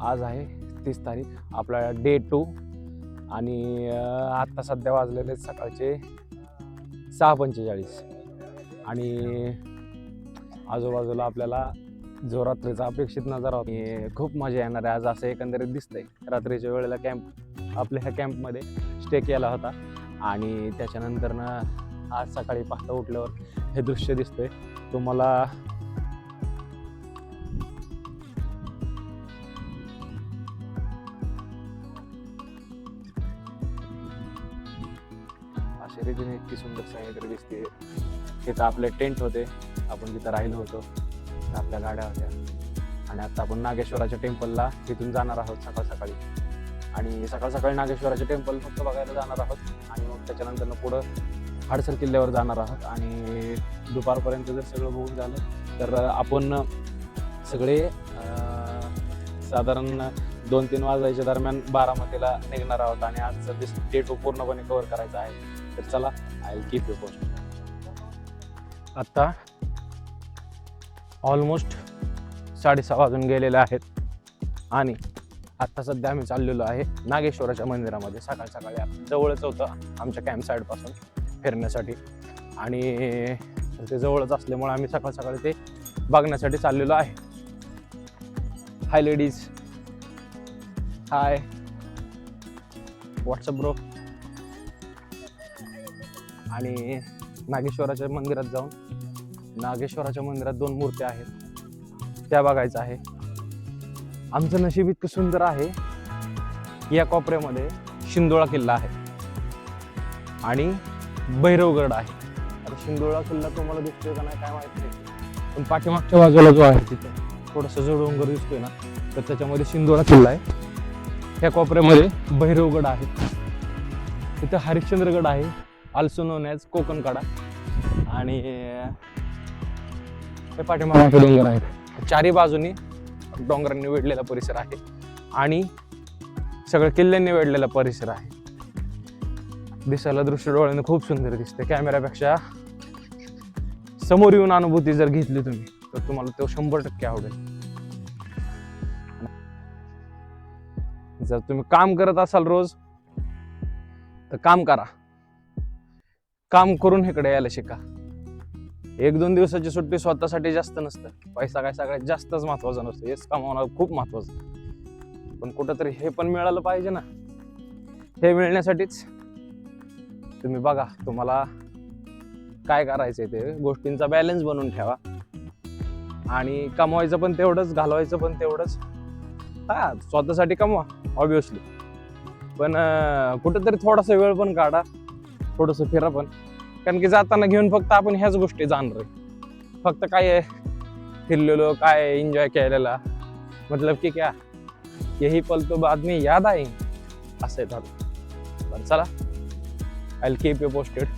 आज आहे तीस तारीख. आपला डे टू आणि आत्ता सध्या वाजलेले सकाळचे सहा पंचेचाळीस. आणि आजूबाजूला आपल्याला जो रात्रीचा अपेक्षित नजारा होता खूप मजा येणार आहे. आज असं एकंदरीत दिसतंय. रात्रीच्या वेळेला कॅम्प आपल्या ह्या कॅम्पमध्ये स्टे केला होता. आणि त्याच्यानंतरनं आज सकाळी पाहता उठल्यावर हे दृश्य दिसतंय. तुम्हाला अशा इतकी सुंदर सह्याद्री दिसते तिथं आपले टेंट होते. आपण जिथं राहिलो होतो. आपल्या गाड्या होत्या. आणि आता आपण नागेश्वराच्या टेम्पलला तिथून जाणार आहोत सकाळ सकाळी. आणि सकाळ सकाळी नागेश्वराचे टेम्पल फक्त बघायला जाणार आहोत. आणि मग त्याच्यानंतर पुढं हाडसर किल्ल्यावर जाणार आहोत. आणि दुपारपर्यंत जर सगळं बघून झालं तर आपण सगळे साधारण दोन तीन वाजायच्या दरम्यान बारामतीला निघणार आहोत. आणि आजचं दिस डे पूर्णपणे कव्हर करायचा आहे. तर चला आय कीप यू पोस्ट आत्ता ऑलमोस्ट साडेसहा वाजून गेलेले आहेत. आणि आत्ता सध्या आम्ही चाललेलो आहे नागेश्वराच्या मंदिरामध्ये. सकाळ सकाळी जवळच होतं आमच्या कॅम्प साईडपासून फिरण्यासाठी. आणि ते जवळच असल्यामुळे आम्ही सकाळ सकाळी ते बघण्यासाठी चाललेलो आहे. Hi ladies hi what's up bro आणि नागेश्वराच्या मंदिरात जाऊन नागेश्वराच्या मंदिरात दोन मूर्त्या आहेत. त्या बघायचं आहे. आमचं नशीब इतकं सुंदर आहे या कोपऱ्यामध्ये शिंदोळा किल्ला आहे आणि भैरवगड आहे. आता शिंदोळा किल्ला तुम्हाला दिसतोय का नाही काय माहिती नाही. पण पाठीमागच्या बाजूला जो आहे तिथं थोडंसं जो डोंगर दिसतोय ना तर त्याच्यामध्ये शिंदोळा किल्ला आहे. या कोपऱ्यामध्ये भैरवगड आहे. तिथं हरिश्चंद्रगड आहे. Also known as Konkan Kada आणि हे पाठीमागे डोंगर आहेत. चारी बाजूनी डोंगरांनी वेढलेला परिसर आहे. आणि सगळं किल्ल्यांनी वेढलेला परिसर आहे. दिसायला दृश्य डोळ्याने खूप सुंदर दिसते कॅमेऱ्यापेक्षा समोर येऊन अनुभूती जर घेतली तुम्ही तर तुम्हाला तो शंभर टक्के आवडेल. जर तुम्ही काम करत असाल रोज तर काम करा. काम करून इकडे यायला शिका. एक दोन दिवसाची सुट्टी स्वतःसाठी जास्त नसतं. पैसा काय सगळ्यात जास्तच महत्त्वाचा नसतो. हेच कमावणं खूप महत्वाचं पण कुठंतरी हे पण मिळालं पाहिजे ना. हे मिळण्यासाठीच तुम्ही बघा तुम्हाला काय करायचंय ते. गोष्टींचा बॅलन्स बनवून ठेवा. आणि कमवायचं पण तेवढंच घालवायचं पण तेवढंच. हा स्वतःसाठी कमवा ऑब्विसली पण कुठंतरी थोडासा वेळ पण काढा. थोडंसं फिरा पण. कारण की जाताना घेऊन फक्त आपण ह्याच गोष्टी जाणार आहे. फक्त काय आहे फिरलेलो काय एन्जॉय केलेला. मतलब की क्या? यही पल तो बाद में याद आहे. असं आहे थोडं पण चला. I keep you posted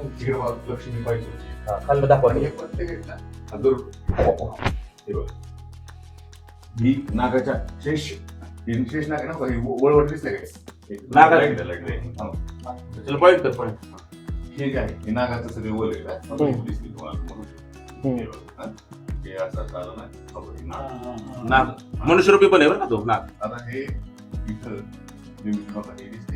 Lakshmi पाहिजे खाल्लं दाखवा आणि हे प्रत्येक आहेत ना, हा हे बघ. ही नागाच्या शेष ही शेष नाग आहे ना बघा, ही वळवट दिसते काय नागाला- light आहे, हा. चल हे जे आहे हे नागाचं सगळे वळ आहे ना हे दिसते तुम्हाला म्हणून. हे बघ, हा. हे असं असं आलं ना हे नाग. नाग मनुष्यरूपी पण आहे बरं का तो नाग आता हे इथं हे बघा, हे दिसते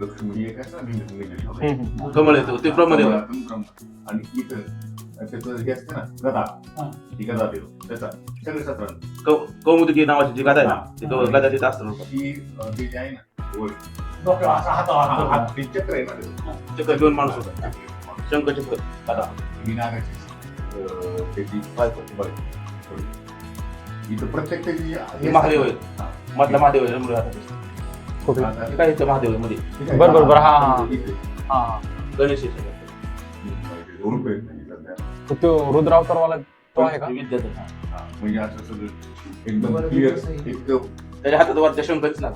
लक्ष्मी एक आहे ना. कमळ येतो ते प्रमाणे. आणि इथं त्याचं हे असते ना गदा. ही. गदा देतो त्याचा सगळे सतरा. कौमुदी नावाची जी गाथा आहे ना ती तो गाथा तिथं असतं. हे जे आहे ना असा हा, हात हा, हे चक्र आहे ना ते. चक्कर घेऊन माणूस होता शंकर चक्कर गाथा ही नागाची त्याची बायको बायको. इथं प्रत्येक त्याची हे महादेव आहे. मधला महादेव आहे मुळे दिसतो. कुठे काय इथं महादेव आहे मध्ये ठीक आहे. बरं, बरं, बरं, हा, हा. इथे. हा गणेश आहेत नाही सध्या. तो तो आहे का विद्याधर. हा, म्हणजे असं सगळं एकदम क्लिअर एकदम त्याच्या हातात वरच्या शंकरच ना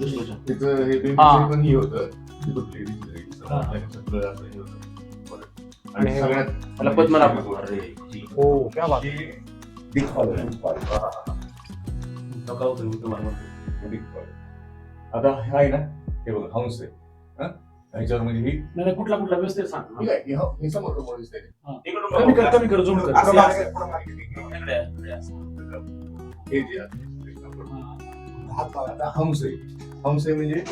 विष्णूच्या तिचं हे हा. पण ही होतं ती कुठली दिसली, सगळं असं हे होतं. बरं. आणि आणि- सगळ्यात त्याला पद्मनाभ अरे, हो क्या बात big आहे. नका उतरू, मी तुम्हाला म्हणतो. Big fall. आता हा आहे ना हे बघा हंस आहे हा? ह्याच्यावर म्हणजे ही नाही कुठला कुठला व्यवस्थित सांग ठीक आहे हे ह- समोर समोर दिसतंय. इकडून कमी. कर कमी कर असं मागे- पुढं मागे. हे जे आहे, हात लावा. आता हंस आहे हंस आहे म्हणजे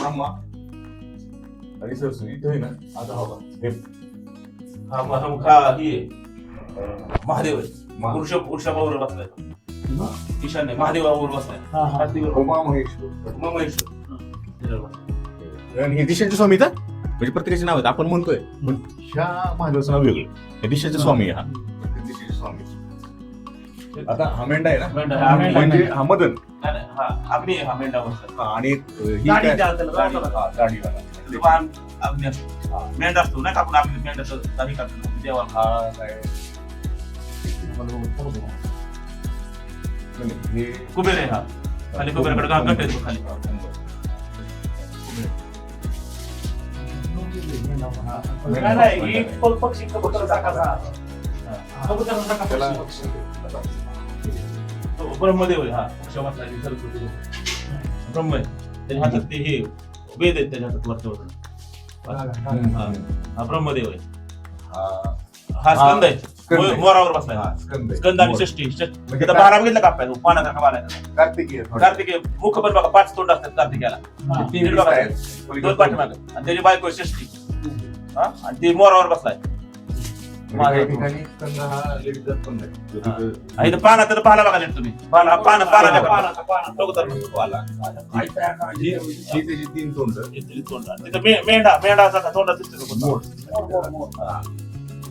ब्रह्मा आणि सरस्वती इथं आहे ना आता हा. हे हा हा ही. महादेव आहे महा- वृषभ वृषभावर बसलाय ईशान्य महादेवावर बसलाय. हा उमा महेश्वर महेश्वर. आणि दिशांचे स्वामी तर? म्हणजे प्रत्येकाचे नाव आहेत आपण म्हणतोय. पण ह्या महादेवाचं नाव वेगळं. हे दिशाचे स्वामी हा. दिशेचे स्वामी. आता हा मेंढा आहे ना? मेंढा, हा मेंढा. म्हणजे हा मदन. नाही, नाही, हा अग्नी हा मेंढा. हा, आणि ही काय? हा, दाढीवाला. असतो. मेंढा असतो नाही का? आपण दाढी काढतो. देवाला हा काय हे कुबेर आहे हा. खाली कुबेराकडे गट खाली. नाही नाही ही पल- पक्षी कबुतरासारखाच हा. कबुतरासारखा त्याला पक्षी. तो ब्रह्मदेव आहे हा ब्रह्म आहे. त्याच्या हातात ते हे वेद आहेत त्याच्या हातात वरच्या हा. हा ब्रह्मदेव आहे. हा, हा स्कंद आहे. स्कंद मोरावर बसलाय हा, स्कंद आहे. स्कंद आणि मोर. षष्टी षष्टी म्हणजे त्याचा बारा बघितला का आपल्याला पानाचा का बारा? कार्तिकीय थोडं. मुख पण बघा पाच तोंड असतात कार्तिकेयाला हा. तीन दीड बघा. दिसत आहेत. दोन पाठीमागे आणि त्याची बायको आहे षष्टी हा आणि ती मोरावर बसलाय म्हणजे काही ठिकाणी स्कंद हा लेडीजचा स्कंद आहे. जो हा. तिथं- आणि इथं पाना तर पाहाला बघा नीट तुम्ही पाना पाना. बघतात पाला. ही ही त्याची तीन तोंड तिथं मे- मेंढा मेंढा असा का तोंडात दिसतो.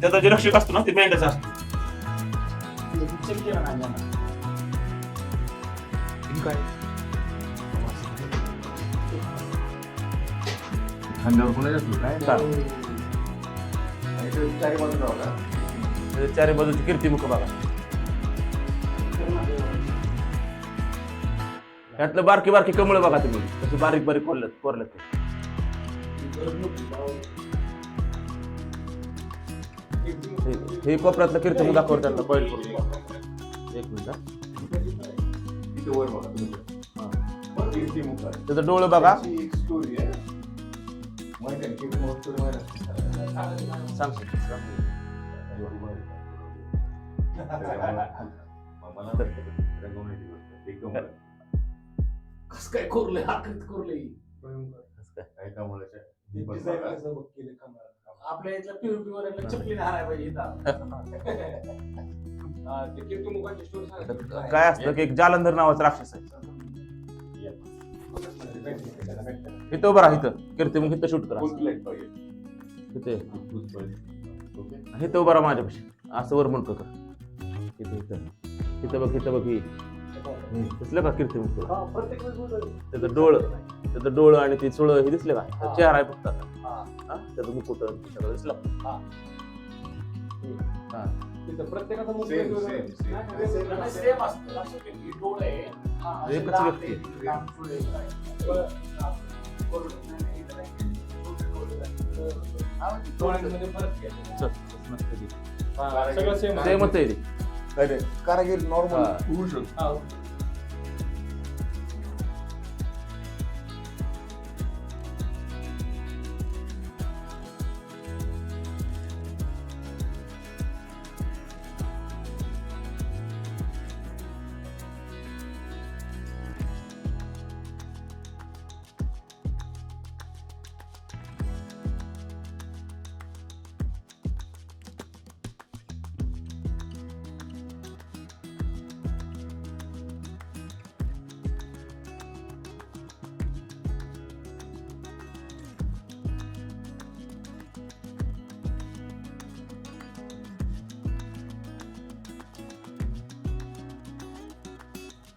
मोर, त्याचा जे रक्षक असतो ना ते मेंढ्याचा असतो. चेक खांद्यावर असतो? काय? चारी. बाजूची कीर्ती त्याच्या बघा. यातलं बारकी बारकी कमळ बघा तुम्ही. तसं बारीक बारीक कोरलं कोरलं ते. हे- हे कोपऱ्यातलं कीर्तिमुख दाखवलं त्यांना बैल करून एक मिनिट. त्याचं डोळं बघा? सांग. मला रंगवण्याची गोष्ट. एक कमळ. कसं काय काय कमळाच्या केलं. आपल्या इथल्या पीओपी वर चपली नाही पाहिजे इथं. काय असतं की एक जालंधर नावाचा राक्षस आहे. इथं उभं राहा इथं. कीर्तिमुख इथं शूट करा. इथे? इथं उभं राहा माझ्यापाशी. असं वर म्हणतो का इथं इथं. इथं बघ इथं बघ ही. दिसलं का कीर्तिमुख तुला? प्रत्येक वेळेस बोलतोय. त्याचं डोळ. त्याचं डोळ आणि ती चुळ हे दिसले का. चेहरा आहे फक्त आता. हा. त्याचं मुकुट सगळं दिसलं तिथं प्रत्येकाचं मुख Same, वेगवेगळं same, आहे. same. नाही, नाही, वेगवेगळं नाही, same असतं. असं की ही डोळं आहे. हा, असे एकच दात व्यक्ती. आहे, लांब डोळे आहे. बरं, हा, कोरडं. नाही, नाही, इथं नाही. छोटे डोळे आहेत. हा, म्हणजे डोळ्यांमध्ये फरक आहे. चल, मस्त की. हा, सगळं सेम आहे. Same च आहे ते? कारागीर नॉर्मल हा. होऊ शकतो हा.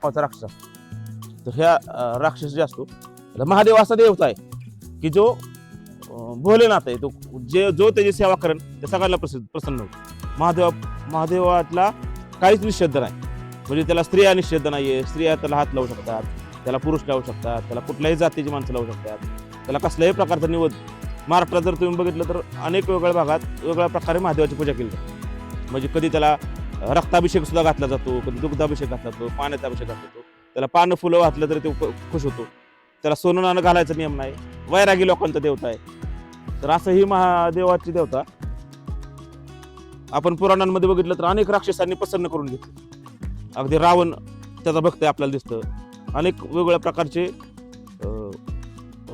नावाचा राक्षस. तर ह्या राक्षस जे असतो महादेव असा देवता आहे की जो भोलेनाथ आहे तो जे जो त्याची सेवा करेन त्या सगळ्यांना प्रसिद्ध प्रसन्न होतो महादेव महादेवातला काहीच निषेध नाही. म्हणजे त्याला स्त्रिया निषेध आहे स्त्रिया त्याला हात लावू शकतात त्याला पुरुष लावू शकतात त्याला कुठल्याही जातीची माणसं लावू शकतात त्याला कसल्याही प्रकारचा निवड महाराष्ट्रात जर तुम्ही बघितलं तर अनेक वेगवेगळ्या भागात वेगवेगळ्या प्रकारे महादेवाची पूजा केली जाते. म्हणजे कधी त्याला रक्ताभिषेक सुद्धा घातला जातो कधी दुग्धाभिषेक घातला जातो पाण्याचा अभिषेक घातला जातो. त्याला पानं फुलं घातलं तरी तो खुश होतो. त्याला सोनं नाणं घालायचा नियम नाही. वैरागी लोकांचा देवता आहे. तर असं ही महादेवाची देवता. आपण पुराणांमध्ये बघितलं तर अनेक राक्षसांनी प्रसन्न करून घेतले. अगदी रावण त्याचा भक्त आहे आपल्याला दिसतं. अनेक वेगवेगळ्या प्रकारचे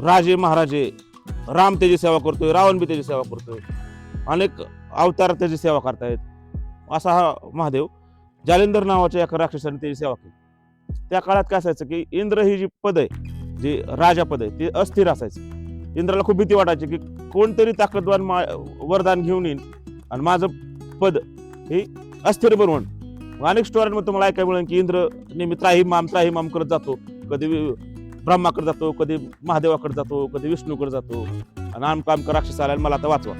राजे महाराजे राम त्याची सेवा करतोय रावण बी त्याची सेवा करतोय. अनेक अवतार त्याची सेवा करतायत. असा हा महादेव जालिंदर नावाच्या एका राक्षसाने त्याची सेवा केली. त्या काळात काय असायचं की इंद्र ही जी पद आहे जी राजा पद आहे ते अस्थिर असायचं. इंद्राला खूप भीती वाटायची की कोणतरी ताकदवान मा वरदान घेऊन येईन आणि माझं पद हे अस्थिर बनवण अनेक स्टोऱ्यांमध्ये तुम्हाला ऐकायला मिळेल की इंद्र नेहमी त्राही माम त्राही माम करत जातो. कधी ब्रह्माकडे जातो कधी महादेवाकडे जातो कधी विष्णूकडे जातो. आणि आमका आमका राक्षस आला मला आता वाचवा.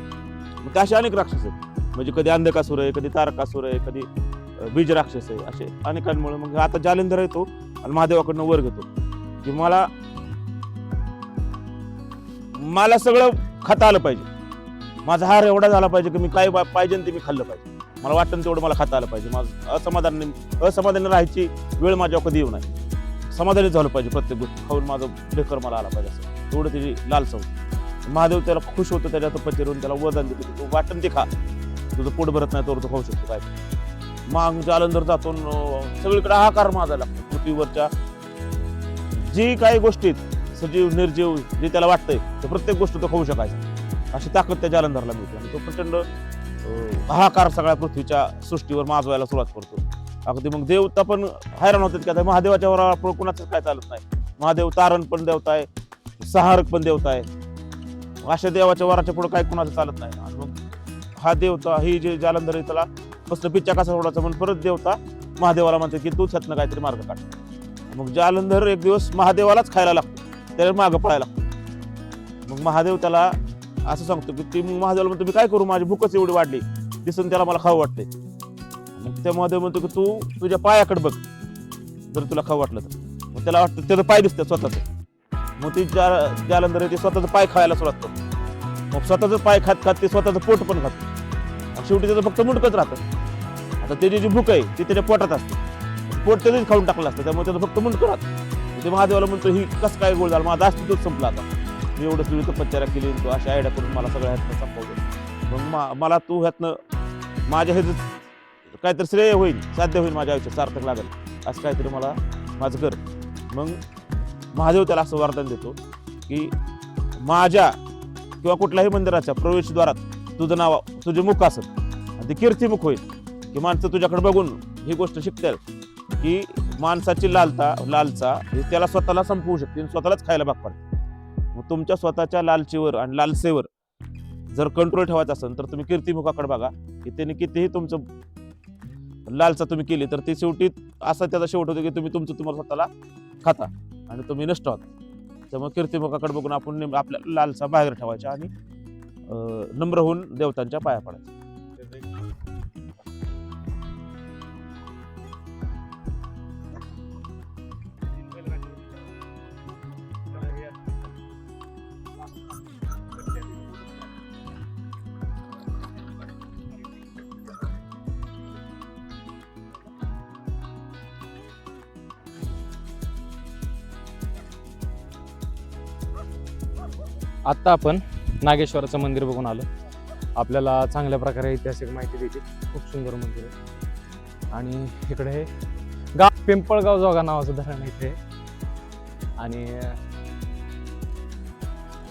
मग ते असे अनेक राक्षस आहेत. म्हणजे कधी अंधकासूर आहे कधी तारकासूर आहे कधी बीज राक्षस आहे असे अनेकांमुळे मग आता जालेंधर येतो आणि महादेवाकडनं वर घेतो. की मला मला सगळं खाता आलं पाहिजे. माझा हार एवढा झाला पाहिजे की मी काय बा- पाहिजे ते मी खाल्लं पाहिजे. मला वाटतं तेवढं मला खाता आलं पाहिजे. माझं असमाधान असमाधानी राहायची वेळ माझ्यावर कधी येऊ नये. समाधानी झालं पाहिजे प्रत्येक गोष्ट. खाऊन माझं बेकर मला आला पाहिजे असं. तेवढं त्याची लालसा होती. महादेव त्याला खुश होतो त्याच्या पचेरून त्याला वरदान देतो. वाटण ते खा. तुझं पोट भरत नाही तर तू खाऊ शकतो काय? मग जालंधर जातो न, सगळीकडे हाकार माझा लागतो पृथ्वीवरच्या जी काही गोष्टीत सजीव निर्जीव जे त्याला वाटतंय ते प्रत्येक गोष्ट तो खाऊ शकायचा. अशी ताकद त्या जालंधरला मिळते. आणि तो प्रचंड हाकार सगळ्या पृथ्वीच्या सृष्टीवर माजवायला सुरुवात करतो. अगदी मग देवता पण हैराण होतात की आता महादेवाच्या वर आपण कुणाचंच काय चालत नाही. महादेव तारण पण देवता आहे सहारक पण देवता आहे अशा देवाच्या वराच्या पुढे काय कुणाचं चालत नाही. मग हा देवता ही जे जालंधर इथला त्याला पिच्चा कसा सोडायचा म्हणून परत देवता महादेवाला म्हणते की तू ह्यातनं काहीतरी मार्ग काढ. मग जालंधर एक दिवस महादेवालाच खायला लागतो. त्याला मागं पळायला लागतो. मग महादेव त्याला असं सांगतो की ती मग महादेवाला म्हणतो मी काय करू? माझी भूकच एवढी वाढली. दिसून त्याला मला खाऊ वाटते मग त्या महादेव म्हणतो की तू तुझ्या पायाकडे बघ. जर तुला खाऊ वाटलं तर. मग त्याला वाटतं त्याचं पाय दिसतं स्वतःच. मग ती जा जालंधर आहे ते स्वतःचं पाय खायला सुरुवात करतो. मग स्वतःचं पाय खात खात ते स्वतःचं पोट पण खात. शेवटी त्याचं फक्त मुडकच राहतं. आता त्याची जी भूक आहे ती त्याच्या पोटात असते. पोट त्यानेच खाऊन टाकलं असतं त्यामुळे त्याचं फक्त मुंडकं राहतं. ते महादेवाला म्हणतो ही कसं काय गोळ झाला? माझा अस्तित्वच संपला आता. मी एवढं तुझी तपश्चर्या केली तो अशा आयडिया करून मला सगळ्या ह्यातनं संपवलं मग मा- मला तू ह्यातनं माझ्या ह्याचं काहीतरी श्रेय होईल साध्य होईल माझ्या आयुष्यात सार्थक लागेल. असं काहीतरी मला माझं कर. मग महादेव त्याला असं वरदान देतो की माझ्या किंवा कुठल्याही मंदिराच्या प्रवेशद्वारात तुझं नाव तुझे मुख असेल आणि ते कीर्तिमुख होईल. की माणसं तुझ्याकडे बघून ही गोष्ट शिकतील की माणसाची लालता लालसा ही त्याला स्वतःला संपवू शकते आणि स्वतःलाच खायला भाग पडते मग तुमच्या स्वतःच्या लालचीवर आणि लालसेवर जर कंट्रोल ठेवायचा असेल तर तुम्ही कीर्तिमुखाकडे बघा की त्याने कितीही तुमचं लालसा तुम्ही केली तर ती शेवटी असा त्याचा शेवट होतो की तुम्ही तुमचं तुम्हाला स्वतःला खाता आणि तुम्ही नष्ट होता. त्यामुळे कीर्तिमुखाकडे बघून आपण नेम- आपल्या लालसा बाहेर ठेवायच्या आणि नम्र होऊन देवतांच्या पाया पडायच्या. आत्ता आपण नागेश्वराचं मंदिर बघून आलो. आपल्याला चांगल्या प्रकारे ऐतिहासिक माहिती दिली खूप सुंदर मंदिर आहे. आणि इकडे हे गाव पिंपळगाव जोगा नावाचं धरण आहे इथे. आणि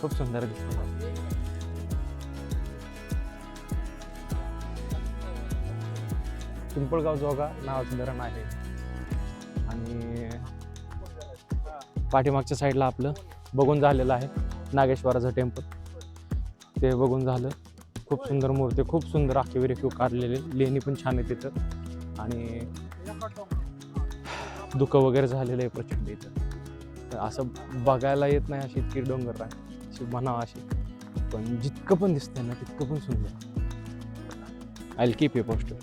खूप सुंदर दिसतं. पिंपळगाव जोगा नावाचं धरण आहे. आणि पाठीमागच्या साईडला आपलं बघून झालेलं आहे. नागेश्वराचं टेम्पल. ते बघून झालं. खूप सुंदर मूर्ती खूप सुंदर आखी रेखीव काढलेले. लेणी पण छान आहे तिथं. आणि दुःखं वगैरे झालेलं आहे प्रचंड इथं. तर असं बघायला येत नाही अशी इतकी डोंगर आहे अशी म्हणावं अशी. पण जितकं पण दिसतंय ना तितकं पण सुंदर. I keep a poster